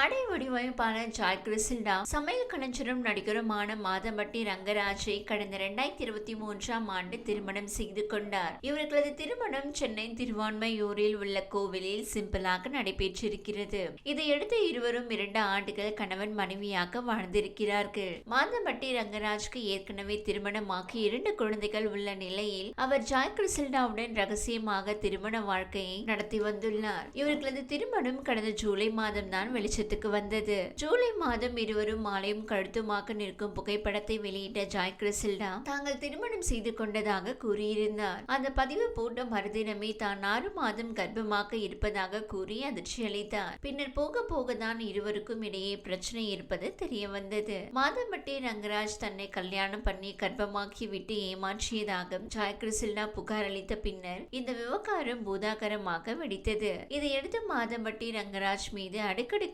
ஆடை வடிவமைப்பாளர் ஜாய் கிறிசில்டா சமையல் கலைஞரும் நடிகருமான மாதம்பட்டி ரங்கராஜை கடந்த இரண்டாயிரத்தி இருபத்தி மூன்றாம் ஆண்டு திருமணம் செய்து கொண்டார். இவர்களது திருமணம் சென்னை திருவான்மையூரில் உள்ள கோவிலில் சிம்பிளாக நடைபெற்றிருக்கிறது. இதையடுத்து இருவரும் இரண்டு ஆண்டுகள் கணவன் மனைவியாக வாழ்ந்திருக்கிறார்கள். மாதம்பட்டி ரங்கராஜ்க்கு ஏற்கனவே திருமணமாகி இரண்டு குழந்தைகள் உள்ள நிலையில் அவர் ஜாய் கிறிசில்டாவுடன் ரகசியமாக திருமண வாழ்க்கையை நடத்தி வந்துள்ளார். இவர்களது திருமணம் கடந்த ஜூலை மாதம் தான் வெளிச்சத்துக்கு வந்தது. ஜூலை மாதம் இருவரும் மாலையும் கழுத்துமாக நிற்கும் புகைப்படத்தை வெளியிட்ட ஜாய் கிறிசில்டா தாங்கள் திருமணம் செய்து கொண்டதாக கூறியிருந்தார். அந்த பதிவு போட்ட மறுதினமே தான் ஆறு மாதம் கர்ப்பமாக இருப்பதாக கூறி அதிர்ச்சி அளித்தார். பின்னர் போக போக தான் இருவருக்கும் இடையே பிரச்சனை இருப்பது தெரிய வந்தது மாதம்பட்டி ரங்கராஜ் தன்னை கல்யாணம் பண்ணி கர்ப்பமாக்கி விட்டு ஏமாற்றியதாக ஜாய் கிறிசில்டா புகார் அளித்த பின்னர் இந்த விவகாரம் பூதாகரமாக வெடித்தது. இதையடுத்து மாதம்பட்டி ரங்கராஜ் மீது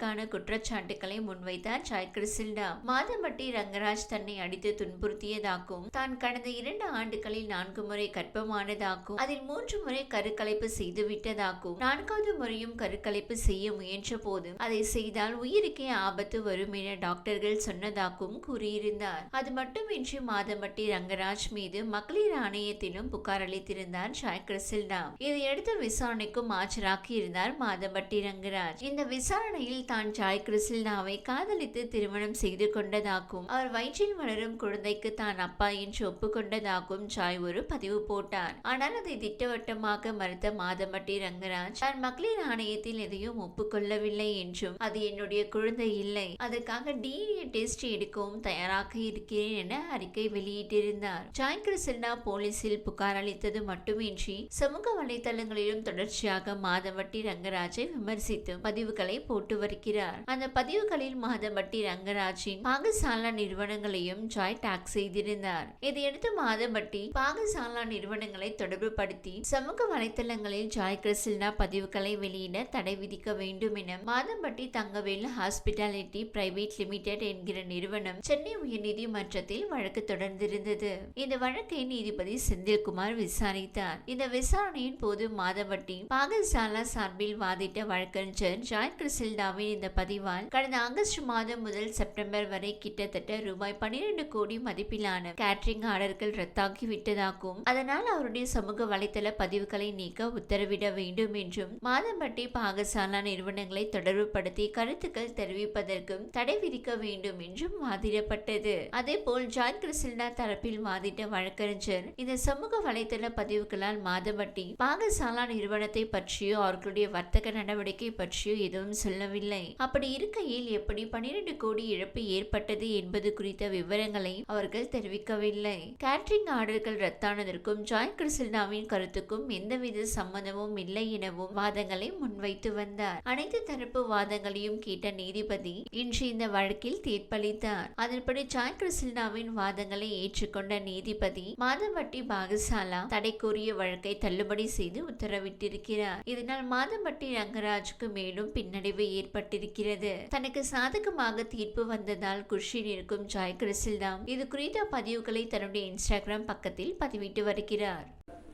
அடுக்கடுக்கான குற்றச்சாட்டுகளை முன்வைத்தார் ஜாய் கிறிசில்டா மாதம்பட்டி ரங்கராஜ் தன்னை அடித்து துன்புறுத்தியதாகவும் தான் கடந்த இரண்டு ஆண்டுகளில் நான்கு முறை கற்பமானதாகவும் அதில் மூன்று முறை கருக்கலைப்பு செய்து விட்டதாகவும் நான்காவது முறையும் கருக்கலைப்பு செய்ய முயன்ற போது அதை செய்தால் உயிருக்கே ஆபத்து வரும் என டாக்டர்கள் சொன்னதாகவும் கூறியிருந்தார். அது மட்டுமின்றி மாதம்பட்டி ரங்கராஜ் மீது மகளிர் ஆணையத்திலும் புகார் அளித்திருந்தார் ஜாய் கிறிசில்டா இதையடுத்து விசாரணைக்கும் ஆஜராகி இருந்தார் மாதம்பட்டி ரங்கராஜ். இந்த விசாரணையில் தான் ஜாய் கிறிஸ்டினாவை காதலித்து திருமணம் செய்து கொண்டதாகவும் அவர் வயிற்றில் வளரும் குழந்தைக்கு தான் அப்பா என்று ஒப்புக்கொண்டதாகவும் ஜாய் ஒரு பதிவு போட்டார். ஆனால் அதை திட்டவட்டமாக மறுத்த மாதம்பட்டி ரங்கராஜ் தான் மகளிர் ஆணையத்தில் எதையும் ஒப்புக்கொள்ளவில்லை என்றும் அது என்னுடைய குழந்தை இல்லை. அதற்காக டிஎன்ஏ டெஸ்ட் எடுக்கவும் தயாராக இருக்கிறேன் என அறிக்கை வெளியிட்டிருந்தார். ஜாய் கிறிஸ்டினா போலீசில் புகார் அளித்தது மட்டுமின்றி சமூக வலைதளங்களிலும் தொடர்ச்சியாக மாதவட்டி ரங்கராஜை விமர்சித்து பதிவுகளை போட்டு வருகிறார் அந்த பதிவுகளில் மாதவட்டி ரங்கராஜின் பாகசாலா நிறுவனங்களையும் ஜாய் டாக் செய்திருந்தார். இதையடுத்து மாதவட்டி பாகசாலா நிறுவனங்களை தொடர்புபடுத்தி சமூக வலைதளங்களில் ஜாய் கிறிசில்டா பதிவுகளை வெளியிட தடை விதிக்க வேண்டும் என Madampatti Thangavel hospitality private limited என்கிற நிறுவனம் சென்னை உயர்நீதிமன்றத்தில் வழக்கு தொடர்ந்திருந்தது. இந்த வழக்கை நீதிபதி செந்தில்குமார் விசாரித்தார். இந்த விசாரணையின் போது மாதவட்டி பாகசாலா சார்பில் வாதிட்ட வழக்கறிஞர் ஜாய் கிறிசில்டாவின் இந்த பதிவால் கடந்த ஆகஸ்ட் மாதம் முதல் செப்டம்பர் வரை கிட்டத்தட்ட ரூபாய் பன்னிரண்டு கோடி மதிப்பிலான கேட்ரிங் ஆர்டர்கள் ரத்தாகி விட்டதாகவும் அதனால் அவருடைய சமூக வலைதள பதிவுகளை நீக்க உத்தரவிட வேண்டும் என்றும் மாதம்பட்டி பாகசாலா நிறுவனங்களை தொடர்புபடுத்தி கருத்துக்கள் தெரிவிப்பதற்கும் தடை விதிக்க வேண்டும் என்றும் வாதிடப்பட்டது. அதேபோல் ஜான் கிறிஸ்டினா தரப்பில் வாதிட்ட வழக்கறிஞர் இந்த சமூக வலைதள பதிவுகளால் மாதம்பட்டி பாகசாலா நிறுவனத்தை பற்றியோ அவர்களுடைய வர்த்தக நடவடிக்கை பற்றியோ எதுவும் சொல்லவில்லை. அப்படி இருக்கையில் எப்படி பனிரெண்டு கோடி இழப்பு ஏற்பட்டது என்பது குறித்த விவரங்களை அவர்கள் தெரிவிக்கவில்லை. கேட்ரிங் ஆர்டர்கள் ரத்தானதற்கும் ஜாய் கிறிசில்டாவின் கருத்துக்கும் எந்தவித சம்மதமும் இல்லை எனவும் வாதங்களை முன்வைத்து வந்தார். அனைத்து தரப்பு வாதங்களையும் கேட்ட நீதிபதி இன்று இந்த வழக்கில் தீர்ப்பளித்தார். அதன்படி ஜாய் கிறிசில்டாவின் வாதங்களை ஏற்றுக்கொண்ட நீதிபதி மாதம்பட்டி பாகசாலா தடை கோரிய வழக்கை தள்ளுபடி செய்து உத்தரவிட்டிருக்கிறார். இதனால் மாதம்பட்டி ரங்கராஜுக்கு மேலும் பின்னடைவு ஏற்பட்டு இருக்கிறது தனக்கு சாதகமாக தீர்ப்பு வந்ததால் குஷியில் இருக்கும் ஜாய் கிறிசில்டா இது குறித்த பதிவுகளை தன்னுடைய இன்ஸ்டாகிராம் பக்கத்தில் பதிவிட்டு வருகிறார்.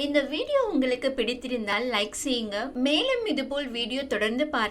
இந்த வீடியோ உங்களுக்கு பிடித்திருந்தால் லைக் செய்யுங்க. மேலும் இதுபோல் வீடியோ தொடர்ந்து பார்க்க